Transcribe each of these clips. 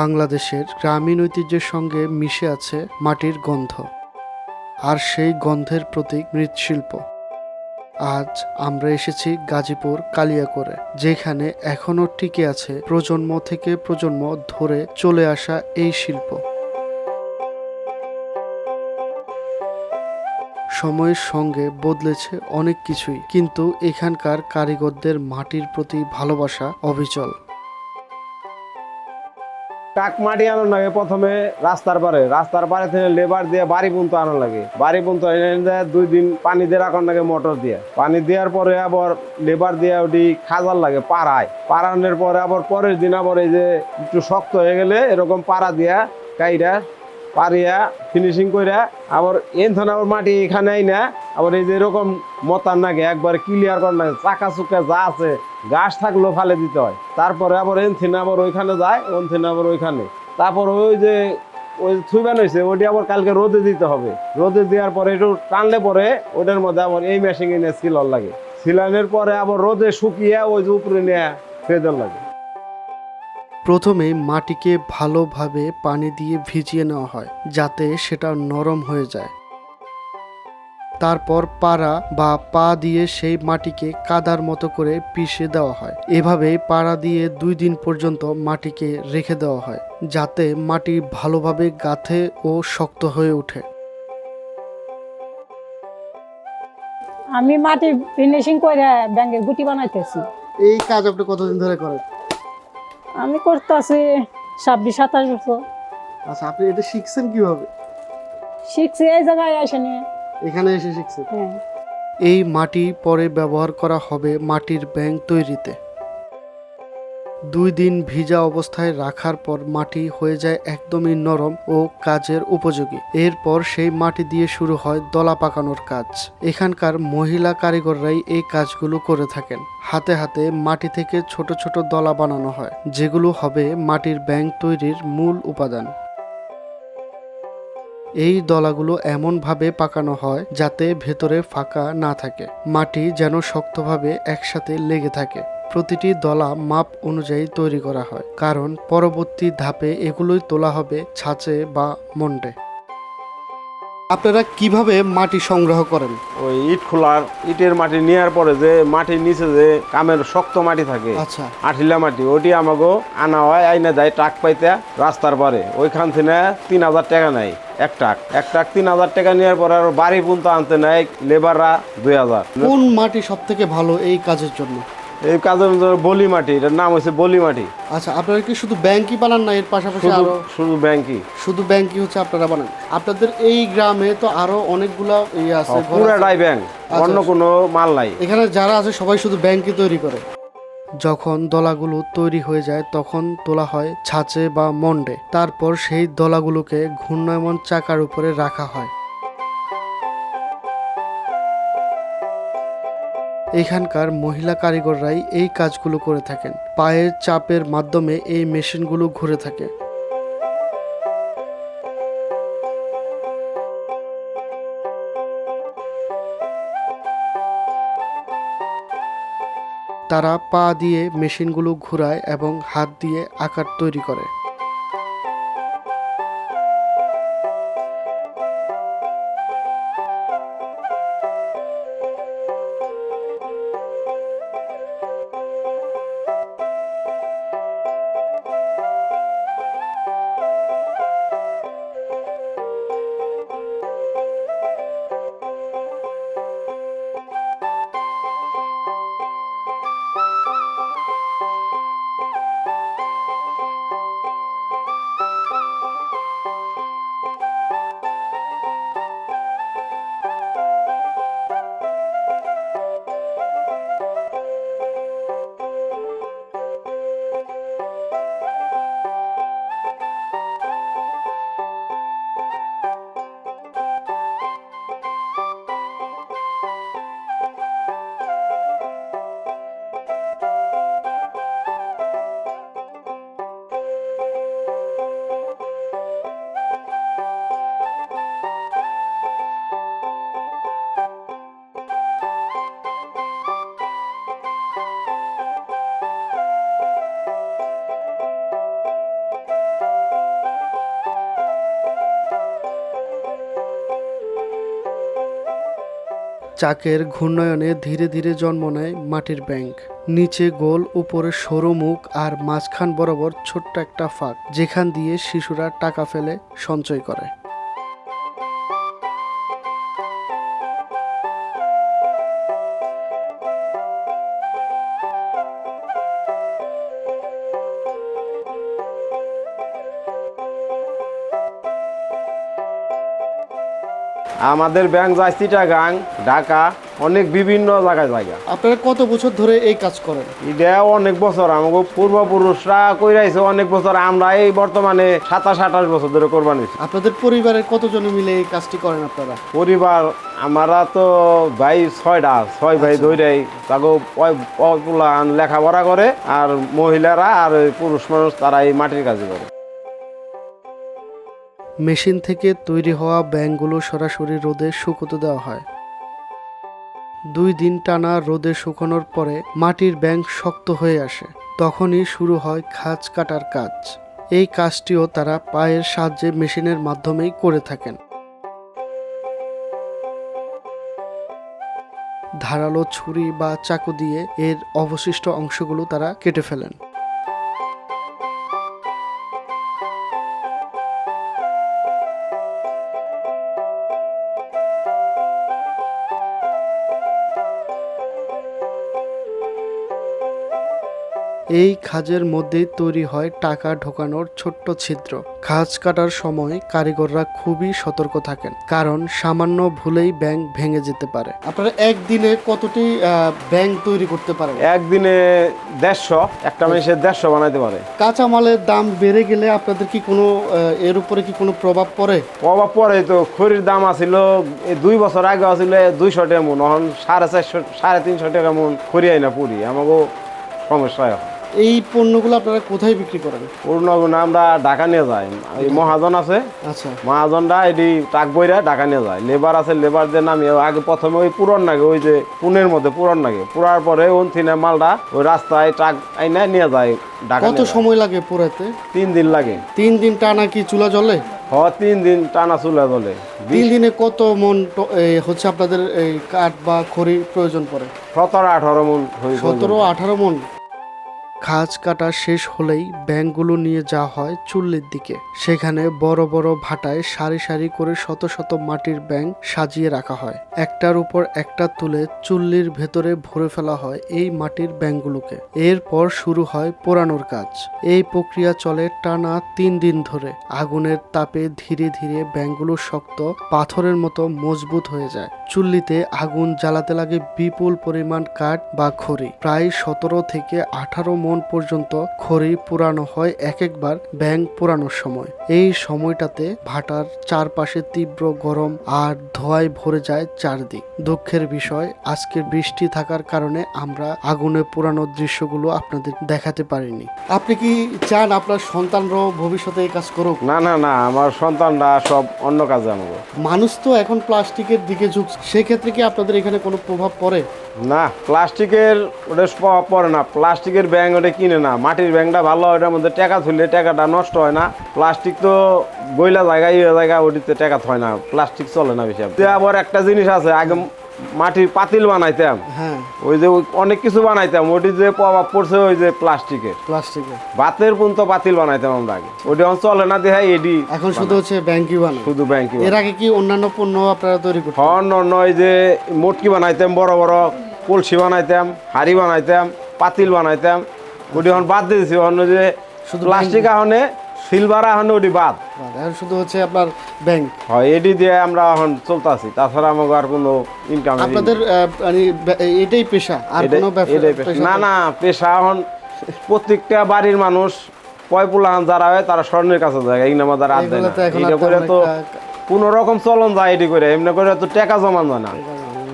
বাংলাদেশের গ্রামীণ ঐতিহ্যের সঙ্গে মিশে আছে মাটির গন্ধ আর সেই গন্ধের প্রতীক মৃৎশিল্প। আজ আমরা এসেছি গাজীপুর কালিয়াকোরে, যেখানে এখনও টিকে আছে প্রজন্ম থেকে প্রজন্ম ধরে চলে আসা এই শিল্প। সময়ের সঙ্গে বদলেছে অনেক কিছুই, কিন্তু এখানকার কারিগরদের মাটির প্রতি ভালোবাসা অবিচল। টাক মাটি আনার লাগে প্রথমে রাস্তার পারে। রাস্তার পারে থেকে লেবার দিয়ে বাড়ি পর্যন্ত আনার লাগে। বাড়ি দেয়, দুই দিন পানি দিয়ে রাখার লাগে মোটর দিয়ে। পানি দেওয়ার পরে আবার লেবার দিয়ে ওটি খাজার লাগে পাড়ায়। পাড়ানোর পরে আবার পরের দিন আবার এই যে একটু শক্ত হয়ে গেলে এরকম পাড়া দিয়া কাইরা পারিয়া ফিনিশিং কইরা, আবার এনথন আবার মাটি এখানে না আবার এই যে এরকম মতার নাগে একবার ক্লিয়ার করার লাগে চাকা চুকা যা আছে গাছ থাকলেও ফালে দিতে হয়। তারপরে আবার এনথিন আবার ওইখানে যায়, ওনথিন আবার ওইখানে। তারপর ওই যে, ওই থুইবান হয়েছে ওইটি আবার কালকে রোদে দিতে হবে। রোদে দেওয়ার পরে একটু টানলে পরে ওটার মধ্যে আবার এই মেশিন এনে সিলর লাগে। সিলানের পরে আবার রোদে শুকিয়ে ওই যে উপরে নিয়ে ফেদর লাগে। প্রথমে মাটিকে ভালোভাবে পানি দিয়ে ভিজিয়ে নেওয়া হয় যাতে সেটা নরম হয়ে যায়। তারপর পাড়া বা পা দিয়ে সেই মাটিকে কাদার মতো করে পিষে দেওয়া হয়। এভাবেই পাড়া দিয়ে দুই দিন পর্যন্ত মাটিকে রেখে দেওয়া হয় যাতে মাটি ভালোভাবে গাঁথে ও শক্ত হয়ে ওঠে। আমি মাটি ফিনিশিং করে ব্যাঙ্গের গুটি বানাইতেছি। এই কাজ আপনি কতদিন ধরে করেন? আমি করতেছি ছাব্বিশ সাতাশ বছর। আচ্ছা আপনি এটা শিখছেন কীভাবে? শিখছি এই জায়গায় এসে নিয়ে। এখানে এসে শিখছেন? হ্যাঁ। এই মাটি পরে ব্যবহার করা হবে মাটির ব্যাংক তৈরিতে। দুই দিন ভিজা অবস্থায় রাখার পর মাটি হয়ে যায় একদমই নরম ও কাজের উপযোগী। এরপর সেই মাটি দিয়ে শুরু হয় দলা পাকানোর কাজ। এখানকার মহিলা কারিগররাই এই কাজগুলো করে থাকেন। হাতে হাতে মাটি থেকে ছোট ছোট দলা বানানো হয়, যেগুলো হবে মাটির ব্যাংক তৈরির মূল উপাদান। এই দলাগুলো এমনভাবে পাকানো হয় যাতে ভেতরে ফাঁকা না থাকে। মাটি যেন শক্তভাবে একসাথে লেগে থাকে। প্রতিটি দলা মাপ অনুযায়ী তৈরি করা হয় কারণ পরবর্তী ধাপে এগুলোই তোলা হবে ছাঁচে বা মন্ডে। আপনারা কীভাবে মাটি সংগ্রহ করেন? ওই ইট খোলার ইটের মাটি নেওয়ার পরে যে মাটির নিচে যে কামের শক্ত মাটি থাকে আচ্ছা। আঠিলা মাটি ওটি আমাকে আনা হয় আইনা যায় ট্রাক পাইতে রাস্তার পারে। ওইখান থেকে তিন হাজার টাকা নেয় এক ট্রাক এক ট্রাক তিন হাজার টাকা নেওয়ার পরে আর বাড়ি পর্যন্ত আনতে নেয় লেবাররা দুই হাজার। কোন মাটি সব থেকে ভালো এই কাজের জন্য? এই কাজের বলি মাটি এটার নাম হচ্ছে বলি মাটি আচ্ছা আপনারা কি শুধু ব্যাংকই বানান না এর পাশাপাশি আরও? শুধু ব্যাংকই। শুধু ব্যাংকই হচ্ছে আপনারা বানান। আপনাদের এই গ্রামে তো আরও অনেকগুলা ইয়ে আছে পুরাটাই ব্যাংক অন্য কোনো মাল নাই। এখানে যারা আছে সবাই শুধু ব্যাংকে তৈরি করে। যখন দলাগুলো তৈরি হয়ে যায় তখন তোলা হয় ছাঁচে বা মন্ডে তারপর সেই দলাগুলোকে ঘূর্ণায়মান চাকার উপরে রাখা হয়। এখানকার মহিলা কারিগররাই এই কাজগুলো করে থাকেন। পায়ের চাপের মাধ্যমে এই মেশিনগুলো ঘুরে থাকে। তারা পা দিয়ে মেশিনগুলো ঘুরায় এবং হাত দিয়ে আকার তৈরি করে। চাকের ঘূর্ণয়নে ধীরে ধীরে জন্ম নেয় মাটির ব্যাংক। নিচে গোল, উপরে সরু মুখ আর মাঝখান বরাবর ছোট্ট একটা ফাঁক, যেখান দিয়ে শিশুরা টাকা ফেলে সঞ্চয় করে। আমাদের ব্যাংক যায় চিটাগাং ঢাকা অনেক বিভিন্ন জায়গায় জায়গা। আপনারা কত বছর ধরে এই কাজ করেন? এটা অনেক বছর আমাকে পূর্বপুরুষরা কইরাইছে অনেক বছর আমরা এই বর্তমানে সাতাশ আঠাশ বছর ধরে কোরবানি আপনাদের পরিবারের কতজন মিলে এই কাজটি করেন আপনারা? পরিবার আমরা তো ভাই ছয়টা ছয় ভাই ধৈরাই তাকে লেখাপড়া করে আর মহিলারা আর পুরুষ মানুষ তারা এই মাটির কাজ করে। মেশিন থেকে তৈরি হওয়া ব্যাংকগুলো সরাসরি রোদে শুকোতে দেওয়া হয়। দুই দিন টানা রোদে শুকানোর পরে মাটির ব্যাংক শক্ত হয়ে আসে। তখনই শুরু হয় খাঁজ কাটার কাজ। এই কাজটিও তারা পায়ের সাহায্যে মেশিনের মাধ্যমেই করে থাকেন। ধারালো ছুরি বা চাকু দিয়ে এর অবশিষ্ট অংশগুলো তারা কেটে ফেলেন। এই খাজের মধ্যেই তৈরি হয় টাকা ঢোকানোর ছোট্ট ছিদ্র। খাজ কাটার সময় কারিগররা খুবই সতর্ক থাকেন কারণ সামান্য ভুলেই ব্যাংক ভেঙে যেতে পারে। আপনারা একদিনে কতটি ব্যাংক তৈরি করতে পারেন? একদিনে দেড়শো একটা মানুষের দেড়শো বানাইতে পারে। কাঁচামালের দাম বেড়ে গেলে আপনাদের কি কোনো এর উপরে কি কোনো প্রভাব পড়ে? প্রভাব পড়ে তো খড়ির দাম আছিল দুই বছর আগে আছিল দুইশো টাকা মন এখন সাড়ে চারশো সাড়ে তিনশো টাকা মন খড়ি আই না পুরি আমাকেও সমস্যা হয় এই পণ্যগুলো আপনারা কোথায় বিক্রি করেন? পূর্ণগুণে আমরা ঢাকা নিয়ে যাই। এই মহাজন আছে। আচ্ছা। মহাজনটা এটি টাক বইরা ঢাকা নিয়ে যায়। লেবার আছে লেবার দিয়ে নামিয়ে আগে প্রথমে ওই পুরন নাগে ওই যে পুনের মধ্যে পুরন নাগে। পুরার পরে ওন থিনে মালটা ওই রাস্তায় ট্রাক আইনা নিয়ে যায় ঢাকা কত সময় লাগে পুরাতে? তিন দিন লাগে। তিন দিন টানা কি চুলা জ্বলে? হ তিন দিন টানা চুলা চলে তিন দিনে কত মন হচ্ছে আপনাদের এই কাঠ বা খড়ির প্রয়োজন পড়ে? সতেরো আঠারো মন সতেরো আঠারো মন। খাজ কাটা শেষ হলেই ব্যাংকগুলো নিয়ে যাওয়া হয় চুল্লির দিকে। সেখানে বড় বড় ভাটায় সারি সারি করে শত শত মাটির ব্যাংক সাজিয়ে রাখা হয়। একটার উপর একটা তুলে চুল্লির ভেতরে ভরে ফেলা হয় এই মাটির ব্যাংকগুলোকে। এরপর শুরু হয় পোড়ানোর কাজ। এই প্রক্রিয়া চলে টানা তিন দিন ধরে। আগুনের তাপে ধীরে ধীরে ব্যাংকগুলো শক্ত, পাথরের মতো মজবুত হয়ে যায়। চুল্লিতে আগুন জ্বালাতে লাগে বিপুল পরিমাণ কাঠ বা খড়ি। প্রায় সতেরো থেকে আঠারো মন পর্যন্ত খড়ি পুরানো হয় এক একবার ব্যাং পুরানোর সময়। এই সময়টাতে ভাটার চারপাশে তীব্র গরম আর ধোঁয়ায় ভরে যায় চারদিক। দুঃখের বিষয় আজকে বৃষ্টি থাকার কারণে আমরা আগুনে পুরানোর দৃশ্যগুলো আপনাদের দেখাতে পারিনি। আপনি কি চান আপনার সন্তানরাও ভবিষ্যতে এই কাজ করুক? না না না আমার সন্তানরা সব অন্য কাজে আনব। মানুষ তো এখন প্লাস্টিকের দিকে ঝুঁকছে সেক্ষেত্রে কি আপনাদের এখানে কোনো প্রভাব পড়ে? না প্লাস্টিকের ওটা প্রভাব পড়ে না। প্লাস্টিকের ব্যাং ওটা কিনে না মাটির ব্যাংটা ভালো ওটার মধ্যে টাকা তুললে টাকাটা নষ্ট হয় না। প্লাস্টিক তো গইলা জায়গায় ইয়ে জায়গা ওটিতে টাকা হয় না প্লাস্টিক চলে না বেশি তো আবার একটা জিনিস আছে আগে মাটির পাতিল বানাইতাম। হ্যাঁ। ওই যে অনেক কিছু বানাইতাম ওটি যে প্রভাব পড়ছে ওই যে প্লাস্টিকের প্লাস্টিকের বাতের পর্যন্ত পাতিল বানাইতাম আমরা আগে। ওটি চলে না দেখাই এডি এখন শুধু হচ্ছে ব্যাংকই বানায়। শুধু ব্যাংকে এর আগে কি অন্যান্য পণ্য আপনারা তৈরি করতেন? হন নয় যে মোটকি বানাইতাম বড় বড় কলসি বানাইতাম হাড়ি বানাইতাম পাতিল বানাইতাম। ওটি এখন বাদ দিয়েছি অন্য যে শুধু প্লাস্টিক আহনে সিলভার আহনে ওটি বাদ। এখন শুধু হচ্ছে আপনার ব্যাংক হয় এডি দিয়ে আমরা এখন চলতেছি তাছাড়া আমাকে আর কোনো ইনকাম আপনাদের মানে এটাই পেশা আর কোনো না না পেশা এখন প্রত্যেকটা বাড়ির মানুষ পয়পুলান যারা হয় তারা স্বর্ণের কাছে যায় আদ দেয় না। আর করে তো কোনো রকম চলন যায় এটি করে এমনি করে তো টাকা জমা যায় না।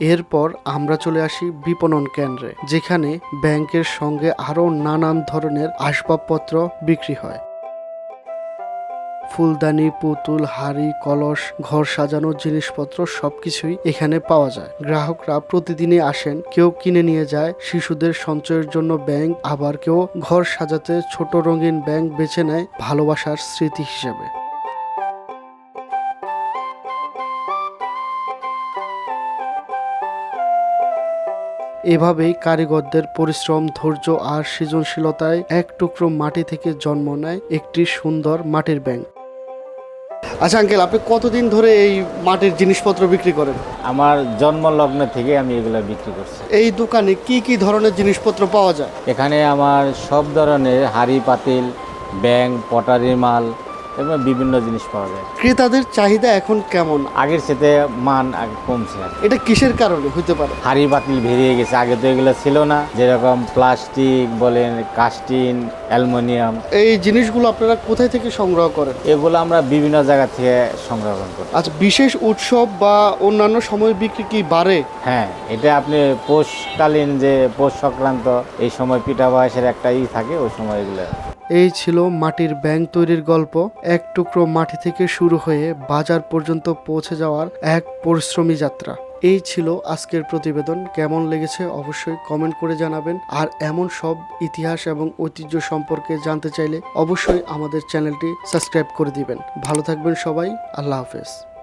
এরপর আমরা চলে আসি বিপণন কেন্দ্রে, যেখানে ব্যাংকের সঙ্গে আরও নানান ধরনের আসবাবপত্র বিক্রি হয়। ফুলদানি, পুতুল, হাড়ি, কলস, ঘর সাজানোর জিনিসপত্র সবকিছুই এখানে পাওয়া যায়। গ্রাহকরা প্রতিদিনই আসেন, কেউ কিনে নিয়ে যায়, শিশুদের সঞ্চয়ের জন্য ব্যাংক, আবার কেউ ঘর সাজাতে ছোট রঙিন ব্যাংক বেছে নেয় ভালোবাসার স্মৃতি হিসেবে। এভাবেই কারিগরদের পরিশ্রম ধৈর্য আর সৃজনশীলতায় এক টুকরো মাটি থেকে জন্ম নেয় একটি সুন্দর মাটির ব্যাংক। আচ্ছা আঙ্কেল আপনি কতদিন ধরে এই মাটির জিনিসপত্র বিক্রি করেন? আমার জন্ম লগ্ন থেকে আমি এগুলো বিক্রি করছি। এই দোকানে কি কি ধরনের জিনিসপত্র পাওয়া যায়? এখানে আমার সব ধরনের হাড়ি পাতিল ব্যাং পটারি মাল এবং বিভিন্ন জিনিস পাওয়া যায়। ক্রেতাদের চাহিদা এখন কেমন? আগের সাথে মান আগে কমছে আর কি। এটা কিসের কারণে হতে পারে? হাড়ি পাতিল বেরিয়ে গেছে। আগে তো এগুলো ছিল না। যেরকম প্লাস্টিক বলেন কাস্টিন অ্যালুমিনিয়াম। এই জিনিসগুলো আপনারা কোথায় থেকে সংগ্রহ করেন? এগুলো আমরা বিভিন্ন জায়গা থেকে সংরক্ষণ করি। আচ্ছা বিশেষ উৎসব বা অন্যান্য সময় বিক্রি কি বাড়ে? হ্যাঁ এটা আপনি পৌষকালীন যে পোষ সংক্রান্ত এই সময় পিঠা বয়সের একটা ই থাকে ওই সময় এগুলো এই ছিল মাটির ব্যাংক তৈরির গল্প। এক টুকরো মাটি থেকে শুরু হয়ে বাজার পর্যন্ত পৌঁছে যাওয়ার এক পরিশ্রমী যাত্রা। এই ছিল আজকের প্রতিবেদন। কেমন লেগেছে অবশ্যই কমেন্ট করে জানাবেন। আর এমন সব ইতিহাস এবং ঐতিহ্য সম্পর্কে জানতে চাইলে অবশ্যই আমাদের চ্যানেলটি সাবস্ক্রাইব করে দিবেন। ভালো থাকবেন সবাই। আল্লাহ হাফেজ।